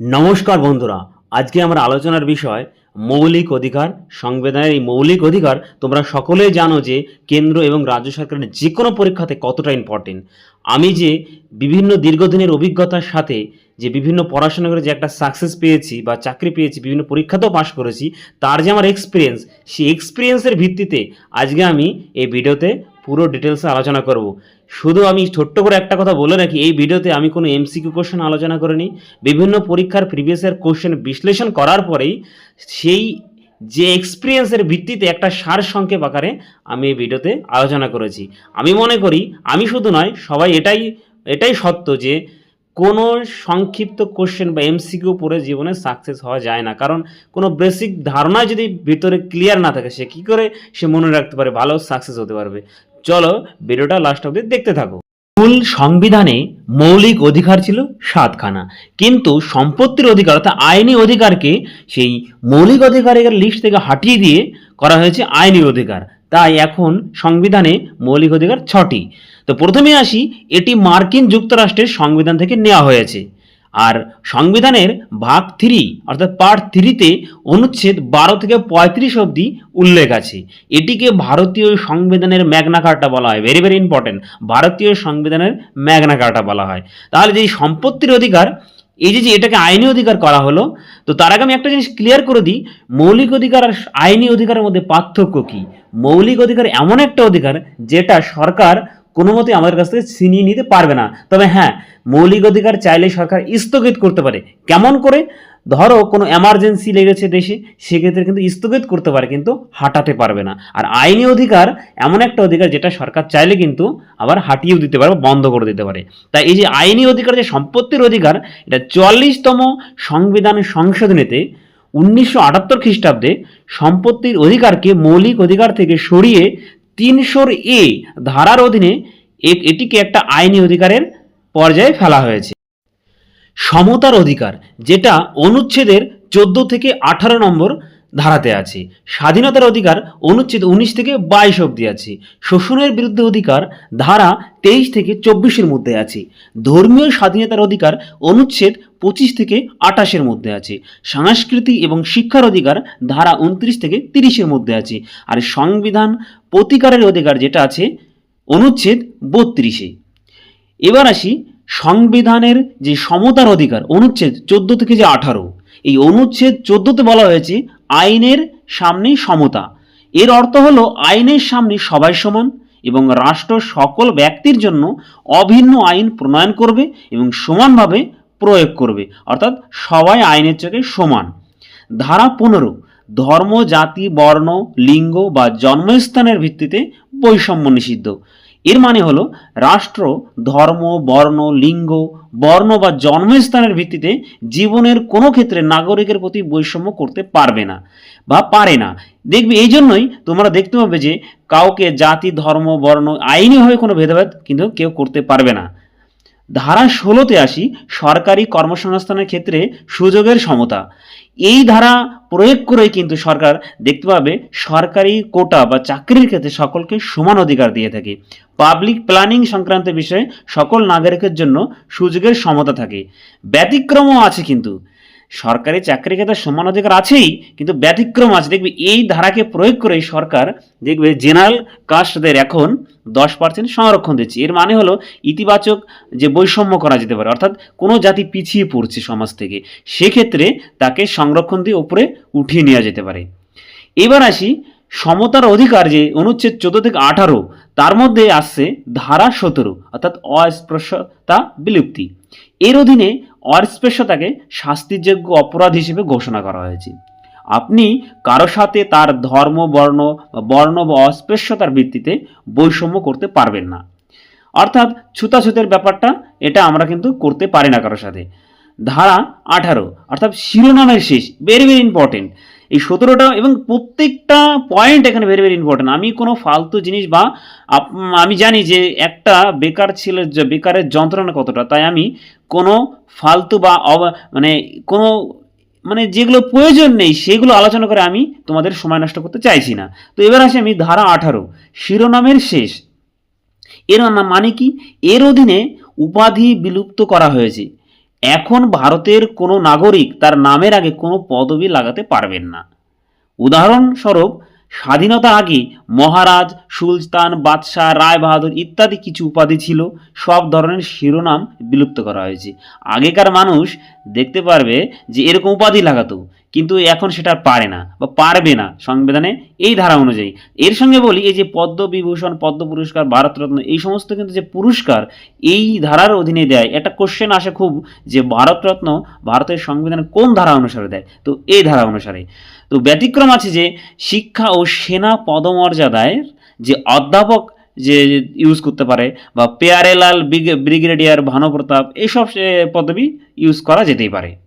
নমস্কার বন্ধুরা, আজকে আমার আলোচনার বিষয় মৌলিক অধিকার, সংবিধানের এই মৌলিক অধিকার তোমরা সকলেই জানো যে কেন্দ্র এবং রাজ্য সরকারের যে কোনো পরীক্ষাতে কতটা ইম্পর্টেন্ট আমি যে বিভিন্ন দীর্ঘদিনের অভিজ্ঞতার সাথে যে বিভিন্ন পড়াশোনা করে যে একটা সাকসেস পেয়েছি বা চাকরি পেয়েছি, বিভিন্ন পরীক্ষাতেও পাশ করেছি, তার যে আমার এক্সপিরিয়েন্স সেই এক্সপিরিয়েন্সের ভিত্তিতে আজকে আমি এই ভিডিওতে পুরো ডিটেলসে আলোচনা করব। শুধু আমি ছোট্ট করে একটা কথা বলে রাখি, এই ভিডিওতে আমি কোনো এমসিকিউ কোশ্চেন আলোচনা করিনি। বিভিন্ন পরীক্ষার প্রিভিয়াস ইয়ার কোশ্চেন বিশ্লেষণ করার পরেই সেই যে এক্সপিরিয়েন্সের ভিত্তিতে একটা সার সংক্ষেপ আকারে আমি এই ভিডিওতে আলোচনা করেছি। আমি মনে করি, আমি শুধু নয়, সবাই এটাই এটাই সত্য যে কোনো সংক্ষিপ্ত কোশ্চেন বা এমসিকিউ পড়ে জীবনে সাকসেস হওয়া যায় না। কারণ কোনো বেসিক ধারণা যদি ভিতরে ক্লিয়ার না থাকে, সে কী করে সে মনে রাখতে পারে ভালো সাকসেস হতে পারবে? চলো ভিডিওটা লাস্ট অব্দি দেখতে থাকো। মূল সংবিধানে মৌলিক অধিকার ছিল সাতখানা, কিন্তু সম্পত্তির অধিকার অর্থাৎ আইনি অধিকারকে সেই মৌলিক অধিকারের লিস্ট থেকে হাটিয়ে দিয়ে করা হয়েছে আইনি অধিকার। তাই এখন সংবিধানে মৌলিক অধিকার ছটি। তো প্রথমে আসি, এটি মার্কিন যুক্তরাষ্ট্রের সংবিধান থেকে নেওয়া হয়েছে। আর সংবিধানের ভাগ থ্রি, অর্থাৎ পার্ট থ্রিতে অনুচ্ছেদ বারো থেকে পঁয়ত্রিশ অবধি উল্লেখ আছে। এটিকে ভারতীয় সংবিধানের ম্যাগনা কার্টা বলা হয়। ভেরি ভেরি ইম্পর্টেন্ট ভারতীয় সংবিধানের ম্যাগনা কার্টা বলা হয়। তাহলে যে সম্পত্তির অধিকার, এই যে যে এটাকে আইনি অধিকার করা হলো, তো তার আগে আমি একটা জিনিস ক্লিয়ার করে দিই। মৌলিক অধিকার আর আইনি অধিকারের মধ্যে পার্থক্য কী? মৌলিক অধিকার এমন একটা অধিকার যেটা সরকার কোনো মতে আমাদের কাছ থেকে ছিনিয়ে নিতে পারবে না। তবে হ্যাঁ মৌলিক অধিকার চাইলে সরকার স্থগিত করতে পারে। কেমন করে? ধরো কোনো এমার্জেন্সি লেগেছে দেশে, সেক্ষেত্রে কিন্তু স্থগিত করতে পারে, কিন্তু হাঁটাতে পারবে না। আর আইনি অধিকার এমন একটা অধিকার যেটা সরকার চাইলে কিন্তু আবার হাঁটিয়েও দিতে পারে বন্ধ করে দিতে পারে। তাই এই যে আইনি অধিকার, যে সম্পত্তির অধিকার, এটা চুয়াল্লিশতম সংবিধান সংশোধনীতে উনিশশো আটাত্তর খ্রিস্টাব্দে সম্পত্তির অধিকারকে মৌলিক অধিকার থেকে সরিয়ে তিনশোর এ ধারার অধীনে এটিকে একটা আইনি অধিকারের পর্যায়ে ফেলা হয়েছে। সমতার অধিকার, যেটা অনুচ্ছেদের চোদ্দ থেকে আঠারো নম্বর ধারাতে আছে। স্বাধীনতার অধিকার অনুচ্ছেদ উনিশ থেকে বাইশ অবধি আছে। শোষণের বিরুদ্ধে অধিকার ধারা তেইশ থেকে চব্বিশের মধ্যে আছে। ধর্মীয় স্বাধীনতার অধিকার অনুচ্ছেদ পঁচিশ থেকে আঠাশের মধ্যে আছে। সংস্কৃতি এবং শিক্ষার অধিকার ধারা উনত্রিশ থেকে তিরিশের মধ্যে আছে। আর সংবিধান প্রতিকারের অধিকার যেটা আছে, অনুচ্ছেদ বত্রিশে। এবার আসি সংবিধানের যে সমতার অধিকার, অনুচ্ছেদ চোদ্দ থেকে যে আঠারো। এই অনুচ্ছেদ চোদ্দতে বলা হয়েছে আইনের সামনে সমতা। এর অর্থ হলো, আইনের সামনে সবাই সমান এবং রাষ্ট্র সকল ব্যক্তির জন্য অভিন্ন আইন প্রণয়ন করবে এবং সমানভাবে প্রয়োগ করবে। অর্থাৎ সবাই আইনের চোখে সমান। ধারা পনেরো, ধর্ম, জাতি, বর্ণ, লিঙ্গ বা জন্মস্থানের ভিত্তিতে বৈষম্য নিষিদ্ধ। এর মানে হলো রাষ্ট্র, ধর্ম, বর্ণ, লিঙ্গ, বর্ণ বা জন্মস্থানের ভিত্তিতে জীবনের কোনো ক্ষেত্রে নাগরিকের প্রতি বৈষম্য করতে পারবে না বা পারে না। দেখবে এই জন্যই তোমরা দেখতে পাবে যে কাউকে জাতি, ধর্ম, বর্ণ, আইনিভাবে কোনো ভেদাভেদ কিন্তু কেউ করতে পারবে না। ধারা ষোলোতে আসি, সরকারি কর্মসংস্থানের ক্ষেত্রে সুযোগের সমতা। এই ধারা প্রয়োগ করেই কিন্তু সরকার দেখতে পাবে সরকারি কোটা বা চাকরির ক্ষেত্রে সকলকে সমান অধিকার দিয়ে থাকে। পাবলিক প্ল্যানিং সংক্রান্ত বিষয়ে সকল নাগরিকের জন্য সুযোগের সমতা থাকে। ব্যতিক্রমও আছে কিন্তু। সরকারি চাকরির ক্ষেত্রে সমান অধিকার আছেই, কিন্তু ব্যতিক্রম আছে। দেখবে এই ধারাকে প্রয়োগ করেই সরকার দেখবে জেনারেল কাস্টদের এখন দশ পার্সেন্ট সংরক্ষণ দিচ্ছে। এর মানে হলো ইতিবাচক যে বৈষম্য করা যেতে পারে, অর্থাৎ কোনো জাতি পিছিয়ে পড়ছে সমাজ থেকে, সেক্ষেত্রে তাকে সংরক্ষণ দিয়ে উপরে উঠিয়ে নেওয়া যেতে পারে। এবার আসি সমতার অধিকার যে অনুচ্ছেদ চোদ্দ থেকে আঠারো, তার মধ্যে আসছে ধারা সতেরো, অর্থাৎ অস্পৃশ্যতা বিলুপ্তি। এর অধীনে অস্পৃশ্যতাকে শাস্তিযোগ্য অপরাধ হিসেবে ঘোষণা করা হয়েছে। আপনি কারও সাথে তার ধর্ম, বর্ণ বর্ণ বা অস্পৃশ্যতার ভিত্তিতে বৈষম্য করতে পারবেন না। অর্থাৎ ছুতাছুতের ব্যাপারটা, এটা আমরা কিন্তু করতে পারি না কারোর সাথে। ধারা আঠারো, অর্থাৎ শিরোনামের শেষ ভেরি ভেরি ইম্পর্টেন্ট এই সতেরোটা এবং প্রত্যেকটা পয়েন্ট এখানে ভেরি ভেরি ইম্পর্টেন্ট আমি কোনো ফালতু জিনিস বা আমি জানি যে একটা বেকার ছেলের যে, বেকারের যন্ত্রণা কতটা, তাই আমি কোনো ফালতু বা মানে কোনো মানে যেগুলো প্রয়োজন নেই, সেগুলো আলোচনা করে আমি তোমাদের সময় নষ্ট করতে চাইছি না। তো এবার আসি আমি ধারা আঠারো, শিরোনামের শেষ। এর মানে কি? এর অধীনে উপাধি বিলুপ্ত করা হয়েছে। এখন ভারতের কোনো নাগরিক তার নামের আগে কোনো পদবি লাগাতে পারবেন না। উদাহরণস্বরূপ স্বাধীনতা আগে মহারাজ, সুলতান, বাদশাহ রায় বাহাদুর ইত্যাদি কিছু উপাধি ছিল, সব ধরনের শিরোনাম বিলুপ্ত করা হয়েছে। আগেকার মানুষ দেখতে পারবে যে এরকম উপাধি লাগাতো। কিন্তু এখন সেটা পারে না বা পারবে না সংবিধানে এই ধারা অনুযায়ী। এর সঙ্গে বলি এই যে পদ্মবিভূষণ পদ্ম পুরস্কার ভারতরত্ন এই সমস্ত কিন্তু যে পুরস্কার এই ধারার অধীনে দেয় একটা কোশ্চেন আসে খুব যে ভারতরত্ন ভারতের সংবিধানে কোন ধারা অনুসারে দেয়? তো এই ধারা অনুসারে। তো ব্যতিক্রম আছে যে শিক্ষা ও সেনা পদমর্যাদায় যে অধ্যাপক যে ইউজ করতে পারে বা পেয়ারেলাল ব্রিগে- ব্রিগেডিয়ার ভানুপ্রতাপ এইসব এ, পদবি ইউজ করা যেতেই পারে।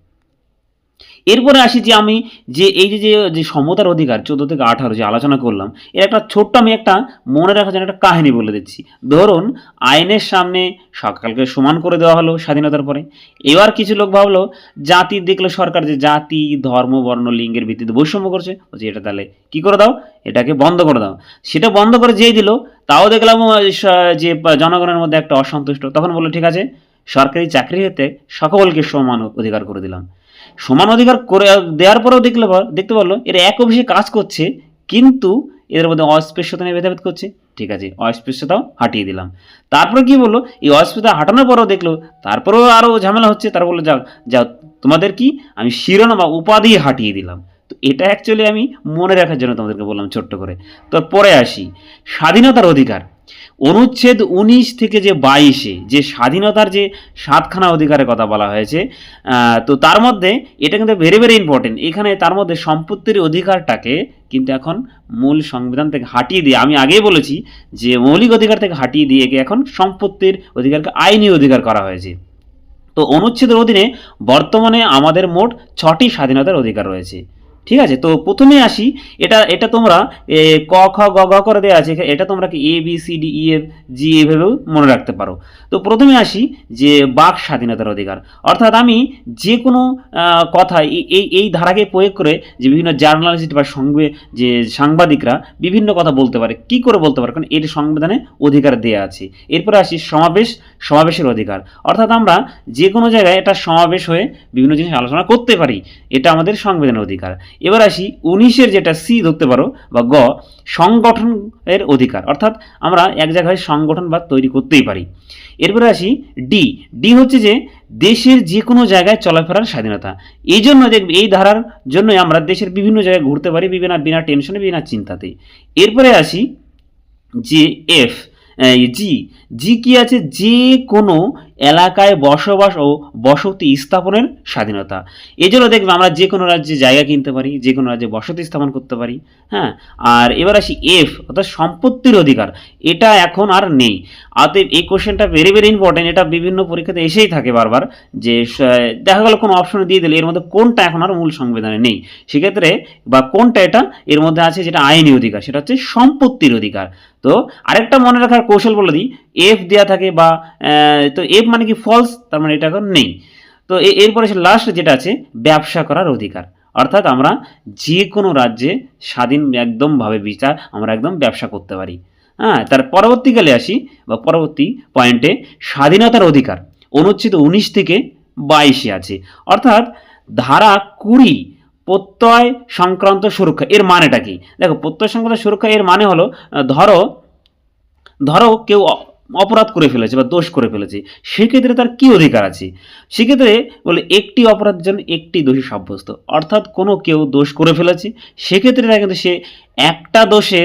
এরপরে আসি যে আমি যে এই যে যে সমতার অধিকার, চোদ্দ থেকে আঠারো যে আলোচনা করলাম, এর একটা ছোট্ট আমি একটা মনে রাখার জন্য একটা কাহিনী বলে দিচ্ছি। ধরুন, আইনের সামনে সকালকে সমান করে দেওয়া হলো স্বাধীনতার পরে। এবার কিছু লোক ভাবলো, জাতি দেখল সরকার যে জাতি, ধর্ম, বর্ণ, লিঙ্গের ভিত্তিতে বৈষম্য করছে। বলছে, এটা তাহলে কী করে দাও? এটাকে বন্ধ করে দাও। সেটা বন্ধ করে যেই দিল, তাও দেখলাম যে জনগণের মধ্যে একটা অসন্তুষ্ট। তখন বলল, ঠিক আছে, সরকারি চাকরি হতে সকলকে সমান অধিকার করে দিলাম। সমান অধিকার করে দেওয়ার পরেও দেখলে দেখতে পারল, এরা এক অফিসে কাজ করছে, কিন্তু এদের মধ্যে অস্পৃশ্যতা নিয়ে ভেদাভেদ করছে। ঠিক আছে, অস্পৃশ্যতাও হাটিয়ে দিলাম। তারপরে কি বলল? এই অস্পৃশ্যতা হাঁটানোর পরেও দেখল, তারপরেও আরও ঝামেলা হচ্ছে, তার বলল, যাও যাও, তোমাদের কি? আমি শিরোনাম বা উপাধি হাটিয়ে দিলাম। তো এটা অ্যাকচুয়ালি আমি মনে রাখার জন্য তোমাদেরকে বললাম ছোট্ট করে। তো পরে আসি। স্বাধীনতার অধিকার। অনুচ্ছেদ উনিশ থেকে যে বাইশে, যে স্বাধীনতার যে সাতখানা অধিকারের কথা বলা হয়েছে তো তার মধ্যে এটা কিন্তু ভেরি ভেরি ইম্পর্টেন্ট এখানে তার মধ্যে সম্পত্তির অধিকারটাকে কিন্তু এখন মূল সংবিধান থেকে হাটিয়ে দিয়ে, আমি আগেই বলেছি যে মৌলিক অধিকার থেকে হাটিয়ে দিয়ে একে এখন সম্পত্তির অধিকারকে আইনি অধিকার করা হয়েছে। তো অনুচ্ছেদের অধীনে বর্তমানে আমাদের মোট ছটি স্বাধীনতার অধিকার রয়েছে। ঠিক আছে? তো প্রথমে আসি। এটা এটা তোমরা ক, খ, গ গ করে দেওয়া আছে। এটা তোমরা কি A B C D E F G এভাবেও মনে রাখতে পারো। তো প্রথমে আসি যে বাক স্বাধীনতার অধিকার। অর্থাৎ আমি যে কোনো কথা এই- এই ধারাকে প্রয়োগ করে যে বিভিন্ন জার্নালিস্ট বা সংবে, যে সাংবাদিকরা বিভিন্ন কথা বলতে পারে, কি করে বলতে পারে? কারণ এর সংবিধানে অধিকার দেওয়া আছে। এরপরে আসি সমাবেশ। সমাবেশের অধিকার। অর্থাৎ আমরা যে কোনো জায়গায় এটা সমাবেশ হয়ে বিভিন্ন জিনিস আলোচনা করতে পারি, এটা আমাদের সংবিধানের অধিকার। এবার আসি উনিশের যেটা সি ধরতে পারো বা গ, সংগঠনের অধিকার। অর্থাৎ আমরা এক জায়গায় সংগঠন বা তৈরি করতেই পারি। এরপরে আসি ডি। ডি হচ্ছে যে দেশের যে কোনো জায়গায় চলাফেরার স্বাধীনতা। এই জন্য দেখবে এই ধারার জন্যই আমরা দেশের বিভিন্ন জায়গায় ঘুরতে পারি, বিনা বিনা টেনশনে, বিনা চিন্তাতে। এরপরে আসি যে এফ। জি জি কি আছে? যে কোনো এলাকায় বসবাস ও বসতি স্থাপনের স্বাধীনতা। এই জন্য দেখবে আমরা যে কোনো রাজ্যে জায়গা কিনতে পারি যে কোনো রাজ্যে বসতি স্থাপন করতে পারি হ্যাঁ? আর এবার আসি এফ অর্থাৎ সম্পত্তির অধিকার। এটা এখন আর নেই। অতএব এই কোশ্চেনটা ভেরি ভেরি ইম্পর্টেন্ট এটা বিভিন্ন পরীক্ষাতে এসেই থাকে বারবার যে দেখা গেল কোনো অপশন দিয়ে দিলে এর মধ্যে কোনটা এখন আর মূল সংবিধানে নেই। সেক্ষেত্রে বা কোনটা এটা এর মধ্যে আছে যেটা আইনি অধিকার, সেটা হচ্ছে সম্পত্তির অধিকার। তো আরেকটা মনে রাখার কৌশল বলে দিই এফ দেওয়া থাকে বা তো এফ মানে কি ফলস তার মানে এটা এখন নেই। তো এরপরে লাস্ট যেটা আছে, ব্যবসা করার অধিকার। অর্থাৎ আমরা যে কোনো রাজ্যে স্বাধীন একদমভাবে বিচার আমরা একদম ব্যবসা করতে পারি। হ্যাঁ তার পরবর্তীকালে আসি, বা পরবর্তী পয়েন্টে স্বাধীনতার অধিকার। অনুচ্ছেদ উনিশ থেকে বাইশে আছে। অর্থাৎ ধারা কুড়ি, প্রত্যয় সংক্রান্ত সুরক্ষা, এর মানেটা কি? দেখো, প্রত্যয় সংক্রান্ত সুরক্ষা, এর মানে হলো ধরো ধরো কেউ অপরাধ করে ফেলেছে বা দোষ করে ফেলেছে, সেক্ষেত্রে তার কি অধিকার আছে? সেক্ষেত্রে বলে একটি অপরাধ যেন একটি দোষী সাব্যস্ত, অর্থাৎ কোনো কেউ দোষ করে ফেলেছে, সেক্ষেত্রে তাকে কিন্তু সে একটা দোষে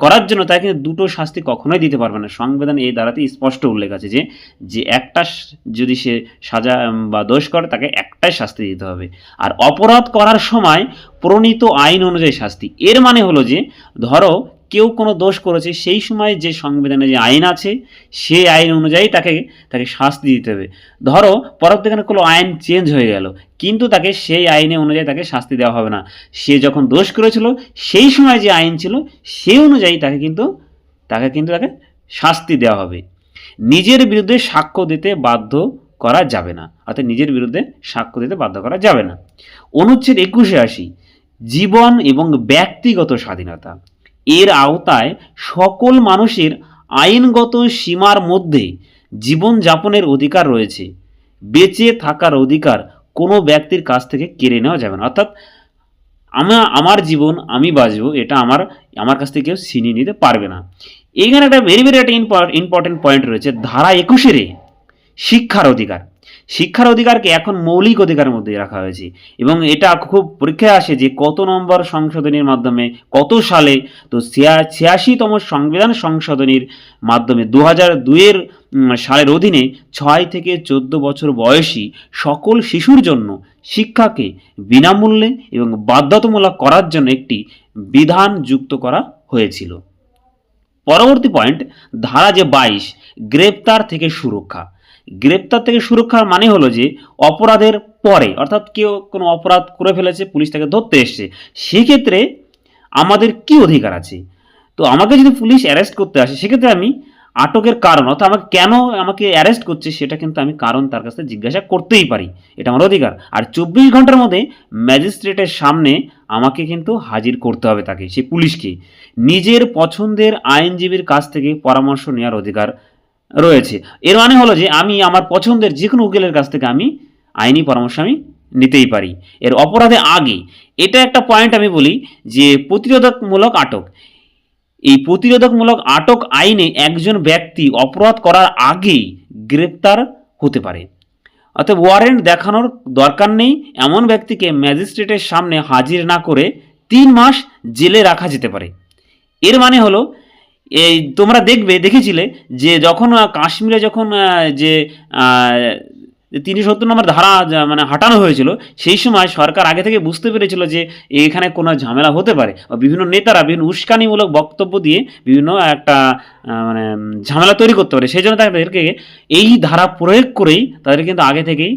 করার জন্য তাকে কিন্তু দুটো শাস্তি কখনোই দিতে পারবে না। সংবিধান এই দ্বারাতে স্পষ্ট উল্লেখ আছে যে যে একটা যদি সে সাজা বা দোষ করে, তাকে একটাই শাস্তি দিতে হবে। আর অপরাধ করার সময় প্রণীত আইন অনুযায়ী শাস্তি। এর মানে হলো যে, ধরো কেউ কোনো দোষ করেছে, সেই সময় যে সংবিধানে যে আইন আছে, সেই আইন অনুযায়ী তাকে তাকে শাস্তি দিতে হবে। ধরো, পরবর্তীকালে কোনো আইন চেঞ্জ হয়ে গেল, কিন্তু তাকে সেই আইনে অনুযায়ী তাকে শাস্তি দেওয়া হবে না। সে যখন দোষ করেছিল, সেই সময় যে আইন ছিল সেই অনুযায়ী তাকে কিন্তু তাকে কিন্তু তাকে শাস্তি দেওয়া হবে। নিজের বিরুদ্ধে সাক্ষ্য দিতে বাধ্য করা যাবে না। অর্থাৎ নিজের বিরুদ্ধে সাক্ষ্য দিতে বাধ্য করা যাবে না। অনুচ্ছেদ একুশে আসি জীবন এবং ব্যক্তিগত স্বাধীনতা। এর আওতায় সকল মানুষের আইনগত সীমার মধ্যে জীবনযাপনের অধিকার রয়েছে। বেঁচে থাকার অধিকার কোনো ব্যক্তির কাছ থেকে কেড়ে নেওয়া যাবে না। অর্থাৎ আমার আমার জীবন আমি বাঁচবো, এটা আমার আমার কাছ থেকে কেউ ছিনিয়ে নিতে পারবে না। এইখানে একটা ভেরি ভেরি একটা ইম্পর্টেন্ট পয়েন্ট রয়েছে। ধারা একুশেরে শিক্ষার অধিকার। শিক্ষার অধিকারকে এখন মৌলিক অধিকারের মধ্যে রাখা হয়েছে। এবং এটা খুব পরীক্ষায় আসে যে কত নম্বর সংশোধনীর মাধ্যমে, কত সালে, তো ছিয়াশিতম সংবিধান সংশোধনীর মাধ্যমে দু হাজার দুইয়ের সালের অধীনে ছয় থেকে চোদ্দ বছর বয়সী সকল শিশুর জন্য শিক্ষাকে বিনামূল্যে এবং বাধ্যতামূলক করার জন্য একটি বিধান যুক্ত করা হয়েছিল। পরবর্তী পয়েন্ট ধারা যে বাইশ, গ্রেপ্তার থেকে সুরক্ষা। গ্রেপ্তার থেকে সুরক্ষার মানে হলো যে, অপরাধের পরে, অর্থাৎ কেউ কোনো অপরাধ করে ফেলেছে, পুলিশ তাকে ধরতে এসছে, সেক্ষেত্রে আমাদের কি অধিকার আছে? তো আমাকে যদি পুলিশ অ্যারেস্ট করতে আসে, সেক্ষেত্রে আমি আটকের কারণ, অর্থাৎ আমাকে কেন আমাকে অ্যারেস্ট করছে, সেটা কিন্তু আমি কারণ তার কাছে জিজ্ঞাসা করতেই পারি। এটা আমার অধিকার। আর চব্বিশ ঘণ্টার মধ্যে ম্যাজিস্ট্রেটের সামনে আমাকে কিন্তু হাজির করতে হবে তাকে, সে পুলিশকে। নিজের পছন্দের আইনজীবীর কাছ থেকে পরামর্শ নেওয়ার অধিকার রয়েছে। এর মানে হলো যে আমি আমার পছন্দের যে কোনো উকিলের কাছ থেকে আমি আইনি পরামর্শ আমি নিতেই পারি। এর অপরাধে আগে, এটা একটা পয়েন্ট আমি বলি যে প্রতিরোধকমূলক আটক। এই প্রতিরোধকমূলক আটক আইনে একজন ব্যক্তি অপরাধ করার আগেই গ্রেপ্তার হতে পারে। অর্থাৎ ওয়ারেন্ট দেখানোর দরকার নেই, এমন ব্যক্তিকে ম্যাজিস্ট্রেটের সামনে হাজির না করে তিন মাস জেলে রাখা যেতে পারে। এর মানে হলো এই তোমরা দেখবে, দেখেছিলে যে যখন কাশ্মীরে যখন যে তিনশো সত্তর নম্বর ধারা মানে হাঁটানো হয়েছিল, সেই সময় সরকার আগে থেকে বুঝতে পেরেছিল যে এখানে কোনো ঝামেলা হতে পারে বা বিভিন্ন নেতারা বিভিন্ন উস্কানিমূলক বক্তব্য দিয়ে বিভিন্ন একটা মানে ঝামেলা তৈরি করতে পারে। সেই জন্য তাদেরকে এই ধারা প্রয়োগ করেই তাদের কিন্তু আগে থেকেই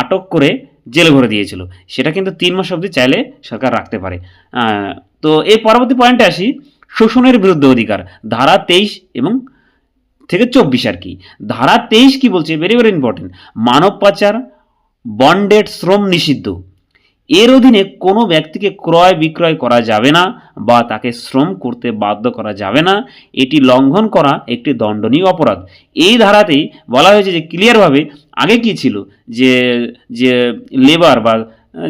আটক করে জেলে ভরে দিয়েছিল। সেটা কিন্তু তিন মাস অবধি চাইলে সরকার রাখতে পারে। তো এই পরবর্তী পয়েন্টে আসি। শোষণের বিরুদ্ধে অধিকার। ধারা তেইশ এবং থেকে চব্বিশ আর কি। ধারা তেইশ কি বলছে? ভেরি ভেরি ইম্পর্টেন্ট মানব পাচার বন্ডেড শ্রম নিষিদ্ধ। এর অধীনে কোনো ব্যক্তিকে ক্রয় বিক্রয় করা যাবে না বা তাকে শ্রম করতে বাধ্য করা যাবে না। এটি লঙ্ঘন করা একটি দণ্ডনীয় অপরাধ। এই ধারাতেই বলা হয়েছে যে ক্লিয়ারভাবে আগে কি ছিল? যে যে লেবার বা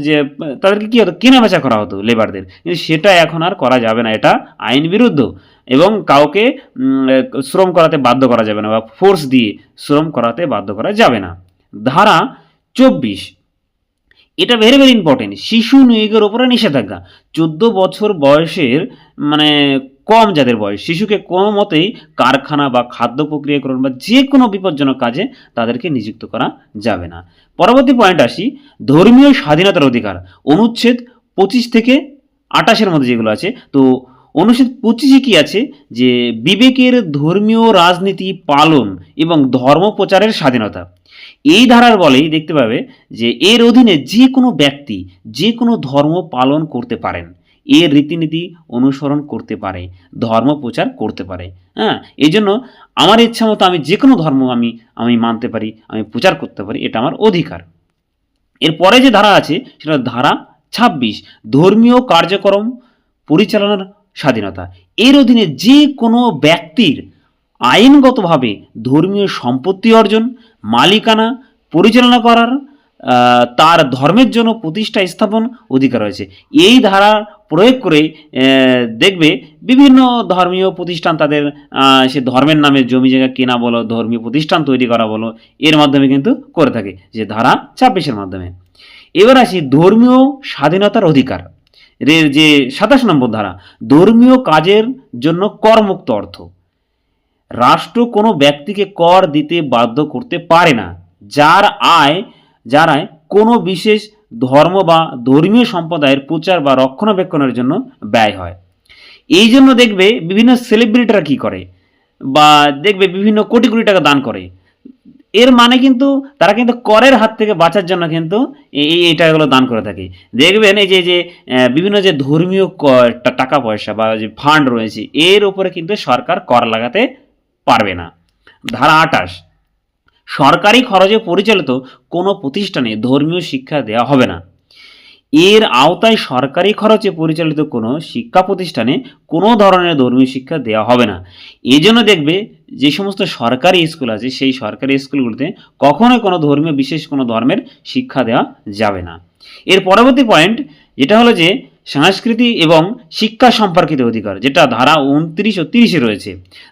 যে, তাদেরকে কী হতো? কেনা বেচা করা হতো লেবারদের কিন্তু সেটা এখন আর করা যাবে না। এটা আইন বিরুদ্ধ। এবং কাউকে শ্রম করাতে বাধ্য করা যাবে না বা ফোর্স দিয়ে শ্রম করাতে বাধ্য করা যাবে না। ধারা চব্বিশ। এটা ভেরি ভেরি ইম্পর্টেন্ট শিশু নিয়োগের ওপরে নিষেধাজ্ঞা। চোদ্দ বছর বয়সের মানে কম যাদের বয়স, শিশুকে কোনো মতেই কারখানা বা খাদ্য প্রক্রিয়াকরণ বা যে কোনো বিপজ্জনক কাজে তাদেরকে নিযুক্ত করা যাবে না। পরবর্তী পয়েন্ট আসি, ধর্মীয় স্বাধীনতার অধিকার, অনুচ্ছেদ পঁচিশ থেকে আটাশের মধ্যে যেগুলো আছে, তো অনুচ্ছেদ পঁচিশে কি আছে? যে বিবেকের ধর্মীয় রাজনীতি পালন এবং ধর্ম প্রচারের স্বাধীনতা। এই ধারার বলেই দেখতে পাবে যে এর অধীনে যে কোনো ব্যক্তি যে কোনো ধর্ম পালন করতে পারেন। এর রীতিনীতি অনুসরণ করতে পারে, ধর্ম প্রচার করতে পারে। হ্যাঁ এই জন্য আমার ইচ্ছা মতো আমি যে কোনো ধর্ম আমি আমি মানতে পারি, আমি প্রচার করতে পারি, এটা আমার অধিকার। এরপরে যে ধারা আছে, সেটা ধারা ছাব্বিশ, ধর্মীয় কার্যক্রম পরিচালনার স্বাধীনতা। এর অধীনে যে কোনো ব্যক্তির আইনগতভাবে ধর্মীয় সম্পত্তি অর্জন, মালিকানা পরিচালনা করার তার ধর্মের জন্য প্রতিষ্ঠা স্থাপন অধিকার রয়েছে। এই ধারা প্রয়োগ করে দেখবে বিভিন্ন ধর্মীয় প্রতিষ্ঠান তাদের সে ধর্মের নামে জমি জায়গা কেনা বলো, ধর্মীয় প্রতিষ্ঠান তৈরি করা বলো, এর মাধ্যমে কিন্তু করে থাকে যে ধারা ছাব্বিশের মাধ্যমে। এবার আসি ধর্মীয় স্বাধীনতার অধিকার। এর যে সাতাশ নম্বর ধারা, ধর্মীয় কাজের জন্য করমুক্ত অর্থ। রাষ্ট্র কোনো ব্যক্তিকে কর দিতে বাধ্য করতে পারে না, যার আয় যার আয় কোনো বিশেষ ধর্ম বা ধর্মীয় সম্প্রদায়ের প্রচার বা রক্ষণাবেক্ষণের জন্য ব্যয় হয়। এই জন্য দেখবে বিভিন্ন সেলিব্রিটিরা কী করে? বা দেখবে বিভিন্ন কোটি কোটি টাকা দান করে। এর মানে কিন্তু তারা কিন্তু করের হাত থেকে বাঁচার জন্য কিন্তু এই এই- টাকাগুলো দান করে থাকে। দেখবেন এই যে যে বিভিন্ন যে ধর্মীয় টাকা পয়সা বা যে ফান্ড রয়েছে, এর উপরে কিন্তু সরকার কর লাগাতে পারবে না। ধারা আটাশ সরকারি খরচে পরিচালিত কোনো প্রতিষ্ঠানে ধর্মীয় শিক্ষা দেওয়া হবে না। এর আওতায় সরকারি খরচে পরিচালিত কোনো শিক্ষা প্রতিষ্ঠানে কোনো ধরনের ধর্মীয় শিক্ষা দেওয়া হবে না। এই জন্য দেখবে যে সমস্ত সরকারি স্কুল আছে, সেই সরকারি স্কুলগুলোতে কখনোই কোনো ধর্মীয় বিশেষ কোনো ধর্মের শিক্ষা দেওয়া যাবে না। এর পরবর্তী পয়েন্ট যেটা হলো যে সংস্কৃতি এবং শিক্ষা সম্পর্কিত অধিকার, যেটা ধারা উনত্রিশ ও তিরিশে রয়েছে।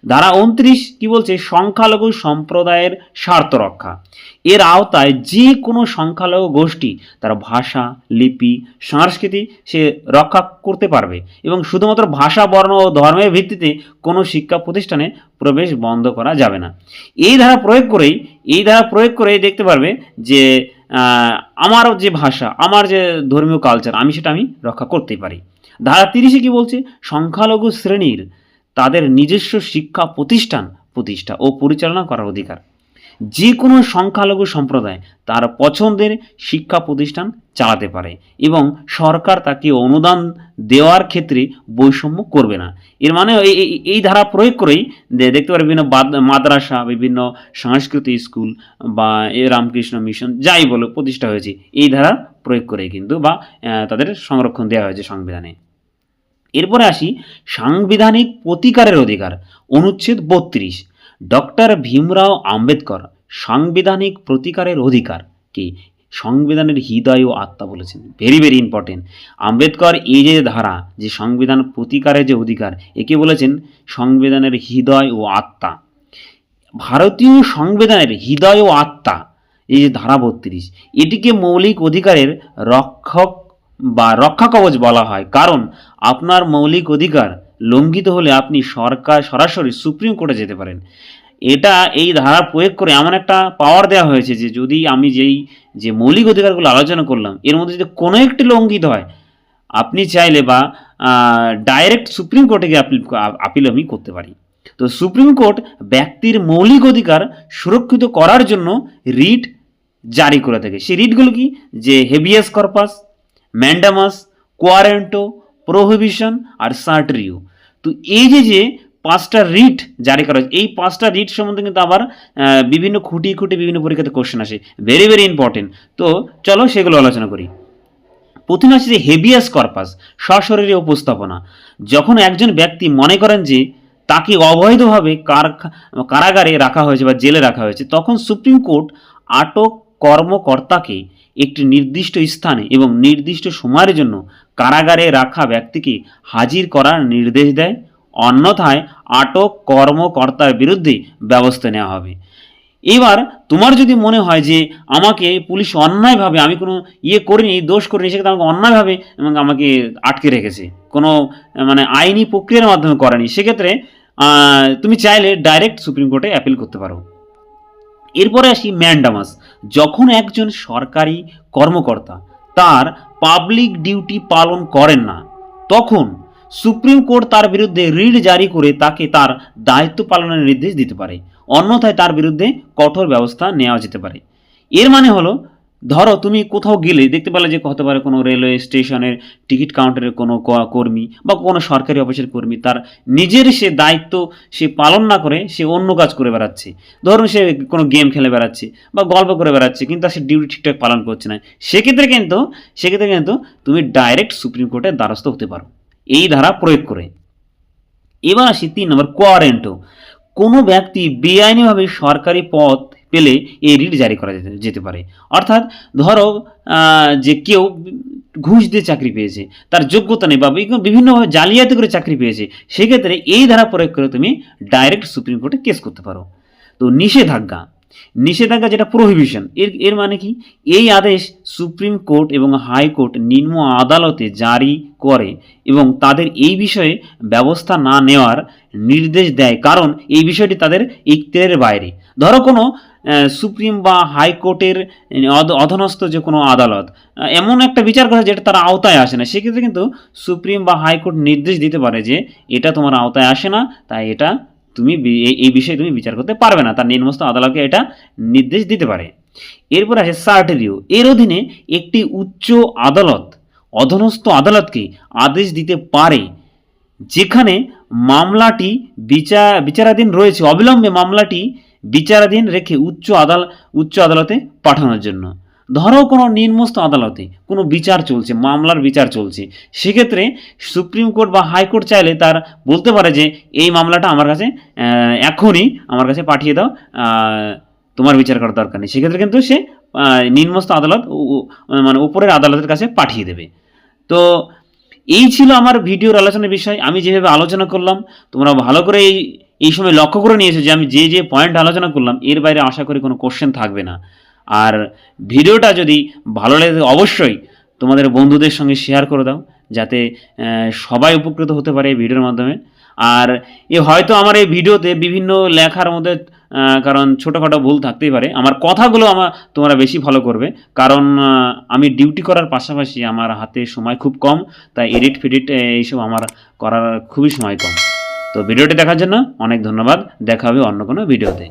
ধারা উনত্রিশ কি বলছে? সংখ্যালঘু সম্প্রদায়ের স্বার্থ রক্ষা। এর আওতায় যে কোনো সংখ্যালঘু গোষ্ঠী, তার ভাষা, লিপি, সংস্কৃতি সে রক্ষা করতে পারবে এবং শুধুমাত্র ভাষা, বর্ণ ও ধর্মের ভিত্তিতে কোনো শিক্ষা প্রতিষ্ঠানে প্রবেশ বন্ধ করা যাবে না। এই ধারা প্রয়োগ করেই, এই ধারা প্রয়োগ করেই দেখতে পারবে যে আমার যে ভাষা, আমার যে ধর্মীয় কালচার আমি সেটা আমি রক্ষা করতে পারি। ধারা তিরিশে কি বলছে? সংখ্যালঘু শ্রেণির তাদের নিজস্ব শিক্ষা প্রতিষ্ঠান প্রতিষ্ঠা ও পরিচালনা করার অধিকার। যে কোনো সংখ্যালঘু সম্প্রদায় তার পছন্দের শিক্ষা প্রতিষ্ঠান চালাতে পারে এবং সরকার তাকে অনুদান দেওয়ার ক্ষেত্রে বৈষম্য করবে না। এর মানে এই- ধারা প্রয়োগ করেই দেখতে পারে বিভিন্ন মাদ্রাসা, বিভিন্ন সাংস্কৃতিক স্কুল বা রামকৃষ্ণ মিশন যাই বলো প্রতিষ্ঠা হয়েছে, এই ধারা প্রয়োগ করে কিন্তু বা তাদের সংরক্ষণ দেওয়া হয়েছে সংবিধানে। এরপরে আসি, সাংবিধানিক প্রতিকারের অধিকার, অনুচ্ছেদ বত্রিশ। ডক্টর ভীমরাও আম্বেদকর সাংবিধানিক প্রতিকারের অধিকার কি? সংবিধানের হৃদয় ও আত্মা বলেছেন। ভেরি ভেরি ইম্পর্টেন্ট আম্বেদকর এই যে ধারা, যে সংবিধান প্রতিকারের যে অধিকার, একে বলেছেন সংবিধানের হৃদয় ও আত্মা। ভারতীয় সংবিধানের হৃদয় ও আত্মা, এই যে ধারা বত্রিশ, এটিকে মৌলিক অধিকারের রক্ষক বা রক্ষা কবচ বলা হয়। কারণ, আপনার মৌলিক অধিকার লঙ্ঘিত হলে আপনি সরকার, সরাসরি সুপ্রিম কোর্টে যেতে পারেন। এটা এই ধারা প্রয়োগ করে এমন একটা পাওয়ার দেওয়া হয়েছে যে, যদি আমি যেই, যে মৌলিক অধিকারগুলো আলোচনা করলাম, এর মধ্যে যদি কোনো একটি লঙ্ঘিত হয়, আপনি চাইলে বা ডাইরেক্ট সুপ্রিম কোর্টে গিয়ে আপিল আপিল আমি করতে পারি। তো সুপ্রিম কোর্ট ব্যক্তির মৌলিক অধিকার সুরক্ষিত করার জন্য রিট জারি করে থাকে। সেই রিটগুলো কি? যে habeas corpus mandamus quo warranto prohibition আর সার্টরিও তো এই যে যে পাঁচটা রিট জারি করা হয়েছে, এই পাঁচটা রিট সম্বন্ধে কিন্তু আবার বিভিন্ন খুঁটি খুঁটি বিভিন্ন পরীক্ষাতে কোশ্চেন আসে। ভেরি ভেরি ইম্পর্টেন্ট তো চলো সেগুলো আলোচনা করি। প্রথমে আছে যে হেভিয়াস কর্পাস সশরীরে উপস্থাপনা। যখন একজন ব্যক্তি মনে করেন যে তাকে অবৈধভাবে কারাগারে রাখা হয়েছে বা জেলে রাখা হয়েছে, তখন সুপ্রিম কোর্ট আটক কর্মকর্তাকে একটি নির্দিষ্ট স্থানে এবং নির্দিষ্ট সময়ের জন্য কারাগারে রাখা ব্যক্তিকে হাজির করার নির্দেশ দেয়। অন্যথায় আটক কর্মকর্তার বিরুদ্ধে ব্যবস্থা নেওয়া হবে। এবার তোমার যদি মনে হয় যে আমাকে পুলিশ অন্যায়ভাবে আমি কোনো ইয়ে করিনি, দোষ করিনি সেক্ষেত্রে আমাকে অন্যায়ভাবে এবং আমাকে আটকে রেখেছে। কোনো মানে আইনি প্রক্রিয়ার মাধ্যমে করেনি। সেক্ষেত্রে তুমি চাইলে ডাইরেক্ট সুপ্রিম কোর্টে অ্যাপিল করতে পারো। এরপরে আসি ম্যান্ডামাস। যখন একজন সরকারি কর্মকর্তা তার পাবলিক ডিউটি পালন করেন না, তখন সুপ্রিম কোর্ট তার বিরুদ্ধে রিট জারি করে তাকে তার দায়িত্ব পালনের নির্দেশ দিতে পারে। অন্যথায় তার বিরুদ্ধে কঠোর ব্যবস্থা নেওয়া যেতে পারে। এর মানে হলো ধরো তুমি কোথাও গেলে দেখতে পেলে যে হতে পারে কোনো রেলওয়ে স্টেশনের টিকিট কাউন্টারের কোনো কর্মী বা কোনো সরকারি অফিসের কর্মী, তার নিজের সে দায়িত্ব সে পালন না করে সে অন্য কাজ করে বেড়াচ্ছে। ধরুন সে কোনো গেম খেলে বেড়াচ্ছে বা গল্প করে বেড়াচ্ছে, কিন্তু সে ডিউটি ঠিকঠাক পালন করছে না। সেক্ষেত্রে কিন্তু সেক্ষেত্রে কিন্তু তুমি ডাইরেক্ট সুপ্রিম কোর্টের দ্বারস্থ হতে পারো। এই ধারা প্রয়োগ করে। এবার আসি তিন নম্বর কোয়ারেন্টো কোনো ব্যক্তি বেআইনিভাবে সরকারি পদ পেলে এই রিট জারি করা যেতে পারে। অর্থাৎ ধরো যে কেউ ঘুষ দিয়ে চাকরি পেয়েছে, তার যোগ্যতা নেই বা বিভিন্নভাবে জালিয়াতি করে চাকরি পেয়েছে, সেক্ষেত্রে এই ধারা প্রয়োগ করে তুমি ডাইরেক্ট সুপ্রিম কোর্টে কেস করতে পারো। তো নিষেধাজ্ঞা নিষেধাজ্ঞা যেটা প্রহিবিশন এর এর মানে কি? এই আদেশ সুপ্রিম কোর্ট এবং হাইকোর্ট নিম্ন আদালতে জারি করে এবং তাদের এই বিষয়ে ব্যবস্থা না নেওয়ার নির্দেশ দেয়। কারণ এই বিষয়টি তাদের ইখতিয়ারের বাইরে। ধরো কোনো সুপ্রিম বা হাইকোর্টের অধ- অধীনস্থ যে কোনো আদালত এমন একটা বিচার করে যেটা তার আওতায় আসে না। সেক্ষেত্রে কিন্তু সুপ্রিম বা হাইকোর্ট নির্দেশ দিতে পারে যে এটা তোমার আওতায় আসে না, তাই এটা তুমি এই- এই বিষয়ে তুমি বিচার করতে পারবে না। তার নিম্নস্থ আদালতকে এটা নির্দেশ দিতে পারে। এরপর আসে সার্টেরিও এর অধীনে একটি উচ্চ আদালত, অধীনস্থ আদালতকে আদেশ দিতে পারে, যেখানে মামলাটি বিচার বিচারাধীন রয়েছে। অবিলম্বে মামলাটি বিচারাধীন রেখে উচ্চ আদাল, উচ্চ আদালতে পাঠানোর জন্য। ধরো কোনো নিম্নস্থ আদালতে কোনো বিচার চলছে, মামলার বিচার চলছে, সেক্ষেত্রে সুপ্রিম কোর্ট বা হাইকোর্ট চাইলে তার বলতে পারে যে, এই মামলাটা আমার কাছে এখনই আমার কাছে পাঠিয়ে দাও তোমার বিচার করার দরকার নেই। সেক্ষেত্রে কিন্তু সে নিম্নস্থ আদালত মানে উপরের আদালতের কাছে পাঠিয়ে দেবে। তো এই ছিল আমার ভিডিওর আলোচনার বিষয়। আমি যেভাবে আলোচনা করলাম, তোমরা ভালো করে এই এই সময় লক্ষ্য করে নিয়েছে যে আমি যে যে পয়েন্ট আলোচনা করলাম, এর বাইরে আশা করি কোনো কোশ্চেন থাকবে না। আর ভিডিওটা যদি ভালো লাগে অবশ্যই তোমাদের বন্ধুদের সঙ্গে শেয়ার করে দাও, যাতে সবাই উপকৃত হতে পারে এই ভিডিওর মাধ্যমে। আর এ হয়তো আমার এই ভিডিওতে বিভিন্ন লেখার মধ্যে কারণ ছোটোখাটো ভুল থাকতেই পারে। আমার কথাগুলো আমার, তোমরা বেশি ফলো করবে। কারণ আমি ডিউটি করার পাশাপাশি আমার হাতে সময় খুব কম, তাই এডিট ফিডিট এইসব আমার করার খুবই সময় কম। তো ভিডিওটি দেখার জন্য অনেক ধন্যবাদ। দেখা হবে অন্য কোনো ভিডিওতে।